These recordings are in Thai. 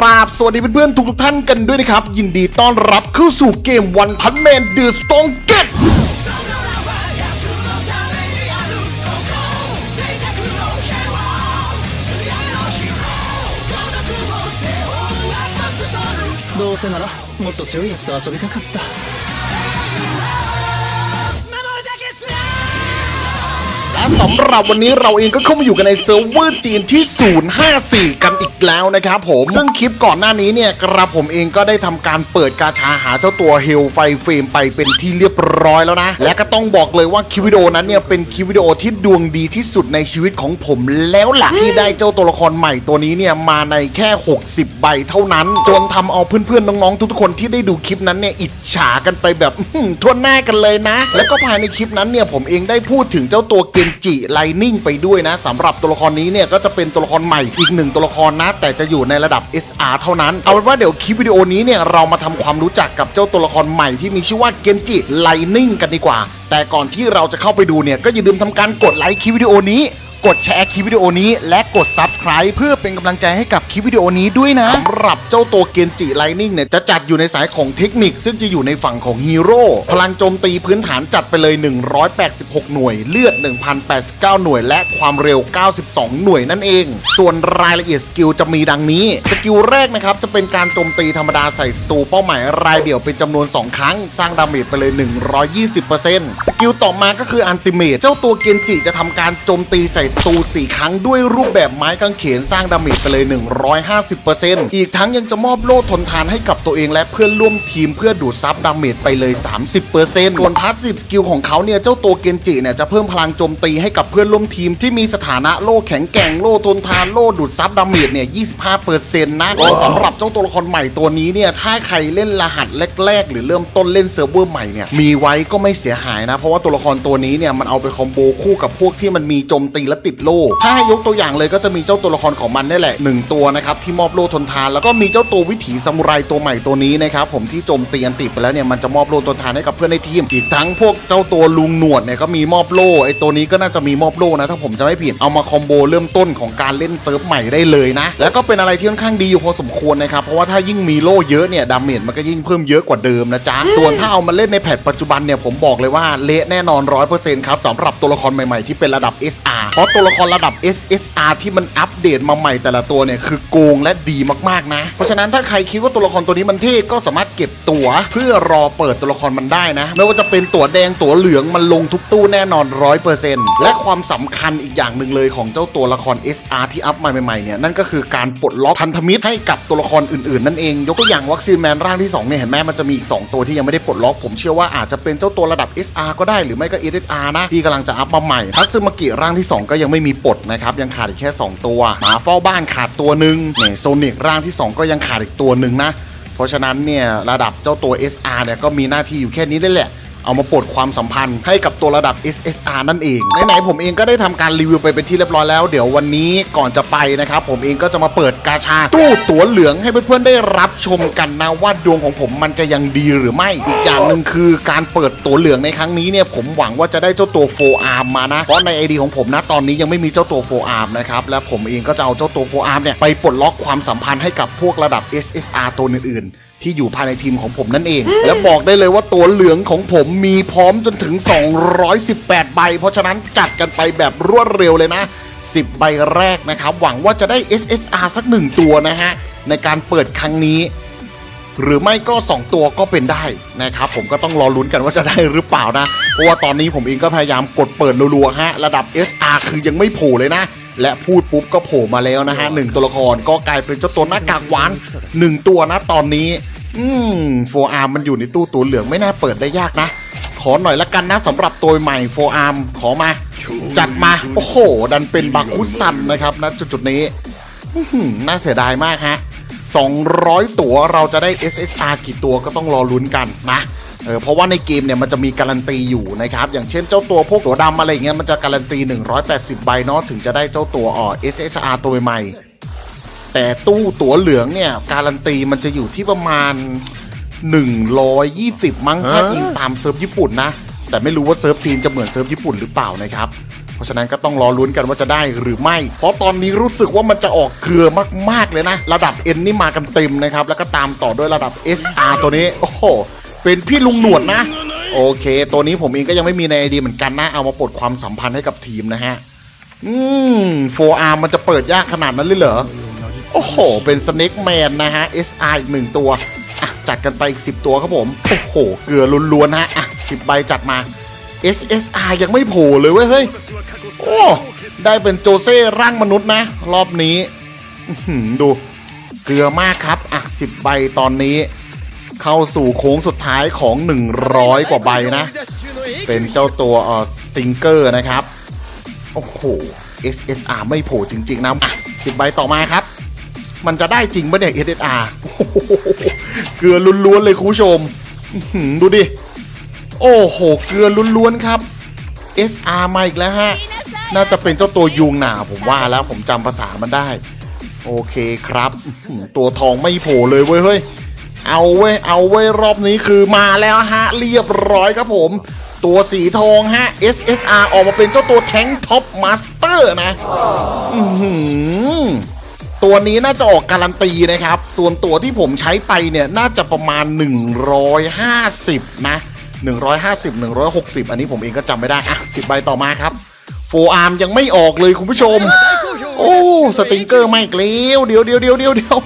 ราบสวัสดีเพื่อนๆทุกๆท่านกันด้วยนะครับ ยินดีต้อนรับเข้าสู่เกมวันพันแมนเดอะสตองเก็ต どうせならもっと強いやつと遊びたかった สำหรับวันนี้เราเองก็เข้ามาอยู่กันในเซิร์ฟเวอร์จีนที่ 054 กันอีกแล้วนะครับผมซึ่งคลิปก่อนหน้านี้เนี่ยกระผมเองก็ได้ทำการเปิดกาชาหาเจ้าตัวเฮลไฟเฟรมไปเป็นที่เรียบร้อยแล้วนะ และก็ต้องบอกเลยว่าคลิปวิดีโอนั้นเนี่ยเป็นคลิปวิดีโอที่ดวงดีที่สุดในชีวิตของผมแล้วล่ะที่ได้เจ้าตัวละครใหม่ตัวนี้เนี่ยมาในแค่ 60 ใบเท่านั้นจนทำเอาเพื่อนๆน้องๆ ทุกๆคนที่ได้ดูคลิปนั้นเนี่ยอิจฉากันไปแบบอื้อหือทั่วหน้ากันเลยนะ แล้วก็ภายในคลิปนั้นเนี่ยผมเองได้พูดถึงเจ้าตัวเกนจิไลนิ่งไปด้วยนะสำหรับตัวละครนี้เนี่ยก็จะเป็นตัวละครใหม่อีกหนึ่งตัวละครนะ แต่จะอยู่ในระดับ SR เท่านั้น เอาเป็นว่าเดี๋ยวคลิปวิดีโอนี้เนี่ยเรามาทำความรู้จักกับเจ้าตัวละครใหม่ที่มีชื่อว่าเกนจิไลนิ่งกันดีกว่า แต่ก่อนที่เราจะเข้าไปดูเนี่ยก็อย่าลืมทำการกดไลค์คลิปวิดีโอนี้ กดแชร์คลิปวิดีโอนี้ และกด Subscribe เพื่อเป็นกำลังใจให้กับคลิปวิดีโอนี้ด้วยนะสำหรับเจ้าตัวเกนจิไลนิ่งเนี่ยจะจัดอยู่ในสายของเทคนิค ซึ่งจะอยู่ในฝั่งของฮีโร่พลังโจมตีพื้นฐานจัดไปเลย 186 หน่วย เลือด 1,089 หน่วย และความเร็ว 92 หน่วยนั่นเอง ส่วนรายละเอียดสกิลจะมีดังนี้ สกิลแรกนะครับจะเป็นการโจมตีธรรมดาใส่ศัตรูเป้าหมายรายเดี่ยวเป็นจำนวน 2 ครั้ง สร้างดาเมจไปเลย 120%สกิลต่อมาก็คืออันติเมตเจ้าตัวเกนจิจะทำการโจมตีใส่ศัตรู 4 ครั้งด้วยรูปแบบไม้กางเขนสร้างดาเมจไปเลย 150%อีกทั้งยังจะมอบโล่ทนทานให้กับตัวเองและเพื่อนร่วมทีมเพื่อดูดซับดาเมจไปเลย 30%ส่วนพาสซีฟสกิลของเขาเนี่ยเจ้าตัวเกนจิเนี่ยจะเพิ่มพลังโจมตีให้กับเพื่อนร่วมทีมที่มีสถานะโล่แข็งแกร่งโล่ทนทานโล่ดูดซับดาเมจเนี่ย 25%นะก็สำหรับเจ้าตัวละครใหม่ตัวนี้เนี่ยถ้าใครเล่นรหัสแรกๆ หรือเริ่มต้นเล่นเซิร์ฟเวอร์ใหม่เนี่ยมีไว้ก็ไม่เสียหายนะ เพราะว่าตัวละครตัวนี้เนี่ยมันเอาไปคอมโบคู่กับพวกที่มันมีโจมตีและติดโล่ถ้าให้ยกตัวอย่างเลยก็จะมีเจ้าตัวละครของมันนี่แหละหนึ่งตัวนะครับที่มอบโล่ทนทาน แล้วก็มีเจ้าตัววิถีซามูไรตัวใหม่ตัวนี้นะครับผมที่โจมตีอันติไปแล้วเนี่ยมันจะมอบโล่ทนทานให้กับเพื่อนในทีม อีกทั้งพวกเจ้าตัวลุงหนวดเนี่ยก็มีมอบโล่ไอตัวนี้ก็น่าจะมีมอบโล่นะถ้าผมจะไม่ผิดเอามาคอมโบเริ่มต้นของการเล่นเซิร์ฟใหม่ได้เลยนะ แล้วก็เป็นอะไรที่ค่อนข้างดีอยู่พอสมควรนะครับเพราะว่าถ้ายิ่งมีโล่เยอะเนี่ยดาเมจมันก็ยิ่งเพิ่มเยอะกว่าเดิมนะจ๊ะส่วนถ้าเอามาเล่นในแพทปัจจุบันเนี่ยผมบอกเลยว่าเละแน่นอน100%ครับสำหรับตัวละครใหม่ๆที่เป็นระดับ SR เพราะตัวละครระดับ SSR ที่มันอัปเดตมาใหม่แต่ละตัวเนี่ยคือโกงและดีมากๆนะ เพราะฉะนั้นถ้าใครคิดว่าตัวละครตัวนี้มันเท่ก็สามารถเก็บตั๋วเพื่อรอเปิดตัวละครมันได้นะ ไม่ว่าจะเป็นตั๋วแดงตั๋วเหลืองมันลงทุกตู้แน่นอน100%และความสำคัญอีกอย่างหนึ่งเลยของเจ้าตัวละคร SR ที่อัพมาใหม่ๆเนี่ยนั่นก็คือการปลดล็อกพันธมิตรให้กับตัวละครอื่นๆนั่นเอง ยกตัวอย่างวัคซีนแมนร่างที่2เนี่ยเห็นไหมมันจะมีอีก 2 ตัวที่ยังไม่ได้ปลดล็อกผมเชื่อว่าอาจจะเป็นเจ้าตัวระดับ SR ก็ได้หรือไม่ก็ SSR นะที่กำลังจะอัพมาใหม่ทัซึมากิร่างที่ 2 ก็็ยังไม่มีปลดนะครับ ยังขาดอีกแค่ 2 ตัว หมาเฝ้าบ้านขาดตัวหนึ่งเนี่ยโซนิกร่างที่ 2 ก็ยังขาดอีกตัวหนึ่งนะ เพราะฉะนั้นเนี่ยระดับเจ้าตัว SR เนี่ยก็มีหน้าที่อยู่แค่นี้ได้แหละ เอามาปลดความสัมพันธ์ให้กับตัวระดับ SSR นั่นเองไหนๆผมเองก็ได้ทำการรีวิวไปเป็นที่เรียบร้อยแล้ว เดี๋ยววันนี้ก่อนจะไปนะครับผมเองก็จะมาเปิดกาชาตู้ตั๋วเหลืองให้เพื่อนๆได้รับชมกันนะว่าดวงของผมมันจะยังดีหรือไม่อีกอย่างหนึ่งคือการเปิดตั๋วเหลืองในครั้งนี้เนี่ยผมหวังว่าจะได้เจ้าตัวโฟอาร์มมานะเพราะในไอดีของผมนะตอนนี้ยังไม่มีเจ้าตัวโฟอาร์มนะครับและผมเองก็จะเอาเจ้าตัวโฟอาร์มเนี่ยไปปลดล็อกความสัมพันธ์ให้กับพวกระดับ SSR ตัวอื่นๆ ที่อยู่ภายในทีมของผมนั่นเอง และบอกได้เลยว่าตัวเหลืองของผมมีพร้อมจนถึง 218 ใบ เพราะฉะนั้นจัดกันไปแบบรวดเร็วเลยนะ 10 ใบแรกนะครับ หวังว่าจะได้ SSR สักหนึ่งตัวนะฮะ ในการเปิดครั้งนี้ หรือไม่ก็ 2 ตัวก็เป็นได้นะครับ ผมก็ต้องรอลุ้นกันว่าจะได้หรือเปล่านะ เพราะว่าตอนนี้ผมเองก็พยายามกดเปิดรัวๆฮะระดับ SR คือยังไม่โผล่เลยนะและพูดปุ๊บก็โผล่มาแล้วนะฮะหนึ่งตัวละครก็กลายเป็นเจ้าตัวหน้ากากหวานหนึ่งตัวนะตอนนี้ อืมโฟอาร์มมันอยู่ในตู้ตัวเหลืองไม่น่าเปิดได้ยากนะ ขอหน่อยละกันนะสำหรับตัวใหม่โฟอาร์มขอมา จัดมา โอ้โห ดันเป็นบาคุซันนะครับนะจุดๆนี้น่าเสียดายมากฮะ 200 ตั๋วเราจะได้ SSR กี่ตัวก็ต้องรอลุ้นกันนะเออเพราะว่าในเกมเนี่ยมันจะมีการันตีอยู่นะครับ อย่างเช่นเจ้าตัวพวกตัวดำอะไรเงี้ยมันจะการันตี 180 ใบเนาะถึงจะได้เจ้าตัวอ่อ SSR ตัวใหม่ แต่ตู้ตั๋วเหลืองเนี่ย การันตีมันจะอยู่ที่ประมาณ 120 มั้งถ้าอิงตามเซิร์ฟญี่ปุ่นนะ แต่ไม่รู้ว่าเซิร์ฟจีนจะเหมือนเซิร์ฟญี่ปุ่นหรือเปล่านะครับ เพราะฉะนั้นก็ต้องรอลุ้นกันว่าจะได้หรือไม่ เพราะตอนนี้รู้สึกว่ามันจะออกเกลือมากๆเลยนะ ระดับ N นี่มากันเต็มนะครับ แล้วก็ตามต่อด้วยระดับ SR ตัวนี้ โอ้โห เป็นพี่ลุงหนวดนะ โอเค ตัวนี้ผมเองก็ยังไม่มีในไอดีเหมือนกันนะ เอามาปลดความสัมพันธ์ให้กับทีมนะฮะ อืมโฟอาร์มันจะเปิดยากขนาดนั้นเลยเหรอ โอ้โห เป็นสเน็กแมนนะฮะ SR อีกหนึ่งตัวอะจัดกันไปอีก 10 ตัวครับผม โอ้โห เกลือล้วนๆนะฮะอะ10ใบจัดมา SSR ยังไม่โผล่เลยเว้ยเฮ้ย โอ้ ได้เป็นโจเซ่ร่างมนุษย์นะ รอบนี้ดูเกลือมากครับ อะ10ใบตอนนี้ เข้าสู่โค้งสุดท้ายของ 100 กว่าใบนะ เป็นเจ้าตัวเอ่อสติงเกอร์นะครับ โอ้โห SSR ไม่โผล่จริง ๆนะอะ10ใบต่อมาครับ มันจะได้จริงปะเนี่ย SSR เกลือล้วนๆเลยคุณผู้ชม ดูดิ โอ้โห เกลือล้วนๆครับ SR มาอีกแล้วฮะ น่าจะเป็นเจ้าตัวยุงหนาผมว่าแล้วผมจำภาษามันได้ โอเคครับ ตัวทองไม่โผล่เลยเว้ยเฮ้ย เอาเว้ย เอาเว้ย รอบนี้คือมาแล้วฮะ เรียบร้อยครับผม ตัวสีทองฮะ SSR ออกมาเป็นเจ้าตัวแทงท็อปมาสเตอร์นะ อือหือ ตัวนี้น่าจะออกการันตีนะครับ ส่วนตัวที่ผมใช้ไปเนี่ยน่าจะประมาณ 150 นะ 150 160 อันนี้ผมเองก็จำไม่ได้ อะ 10 ใบต่อมาครับโฟอาร์มยังไม่ออกเลยคุณผู้ชม โอ้สติงเกอร์ไม่เกลียวเดี๋ยวเดี๋ยวเดี๋ยวเดี๋ยวเดี๋ยว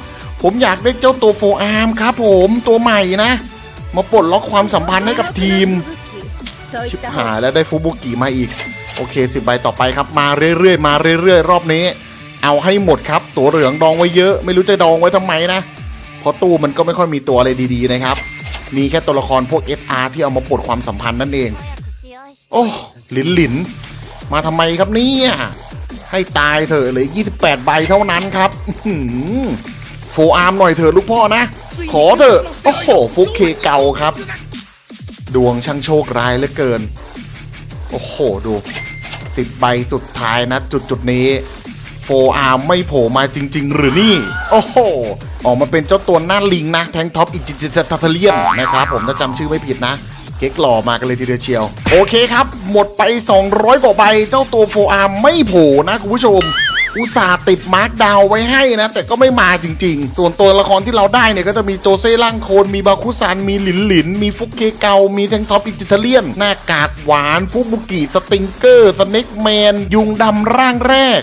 ผมอยากได้เจ้าตัวโฟอาร์มครับผมตัวใหม่นะ มาปลดล็อกความสัมพันธ์ให้กับทีม ชิบหายแล้วได้ฟูบุกิมาอีก โอเคสิบใบต่อไปครับมาเรื่อยๆ มาเรื่อยๆ รอบนี้ เอาให้หมดครับ ตัวเหลืองดองไว้เยอะ ไม่รู้จะดองไว้ทำไมนะเพราะตู้มันก็ไม่ค่อยมีตัวอะไรดีๆนะครับ มีแค่ตัวละครพวก SR ที่เอามาปลดความสัมพันธ์นั่นเอง โอ้หลินหลินมาทำไมครับเนี่ยให้ตายเถอะเลย28 ใบเท่านั้นครับโฟอาร์มหน่อยเถอะลูกพ่อนะ ขอเถอะโอ้โหฟุกเคเก่าครับ ดวงช่างโชคร้ายเหลือเกิน โอ้โหดูสิบใบสุดท้ายนะ จุดจุดนี้ โฟอาร์มไม่โผล่มาจริง ๆ หรือนี่ โอ้โห ออกมาเป็นเจ้าตัวหน้าลิงนะ แทงท็อปอิจิจิทัทเลียนนะครับผมถ้าจำชื่อไม่ผิดนะเก๊กหล่อมากันเลยทีเดียวเชียว โอเคครับ หมดไป 200 กว่าใบ เจ้าตัวโฟอาร์มไม่โผล่นะคุณผู้ชม อุตส่าห์ติดมาร์กดาวไว้ให้นะ แต่ก็ไม่มาจริง ๆ ส่วนตัวละครที่เราได้เนี่ยก็จะมีโจเซ่ล่างโคนมีบาคุซัน มีหลินหลิน มีฟุกเกเกา มีแทงท็อปอิจิเทเลียน หน้ากากหวาน ฟุบุกิสติงเกอร์สเน็กแมน ยุงดำร่างแรก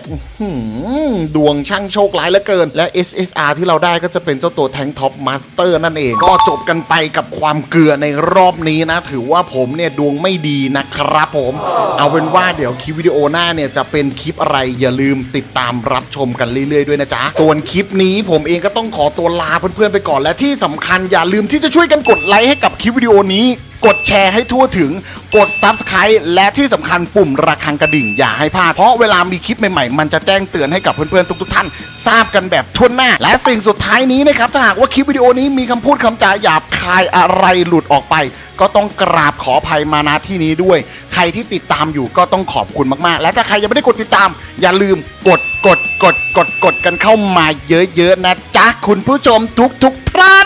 ดวงช่างโชคร้ายเหลือเกิน และ SSR ที่เราได้ก็จะเป็นเจ้าตัวแทงท็อปมาสเตอร์นั่นเอง ก็จบกันไปกับความเกลือในรอบนี้นะ ถือว่าผมเนี่ยดวงไม่ดีนะครับผม เอาเป็นว่าเดี๋ยวคลิปวิดีโอหน้าเนี่ยจะเป็นคลิปอะไรอย่าลืมติดตามรับชมกันเรื่อยๆด้วยนะจ๊ะ ส่วนคลิปนี้ผมเองก็ต้องขอตัวลาเพื่อนๆไปก่อนและที่สำคัญอย่าลืมที่จะช่วยกันกดไลค์ให้กับคลิปวิดีโอนี้กดแชร์ให้ทั่วถึง กด Subscribe และที่สำคัญปุ่มระฆังกระดิ่งอย่าให้พลาด เพราะเวลามีคลิปใหม่ๆ มันจะแจ้งเตือนให้กับเพื่อนๆ ทุกๆท่าน ทราบกันแบบทั่วหน้า และสิ่งสุดท้ายนี้นะครับ ถ้าหากว่าคลิปวิดีโอนี้มีคำพูดคำจาหยาบคายอะไรหลุดออกไป ก็ต้องกราบขออภัยมาณที่นี้ด้วย ใครที่ติดตามอยู่ก็ต้องขอบคุณมากๆ และถ้าใครยังไม่ได้กดติดตาม อย่าลืมกด กดกดกดกดกันเข้ามาเยอะๆนะจ๊ะ คุณผู้ชมทุกๆท่าน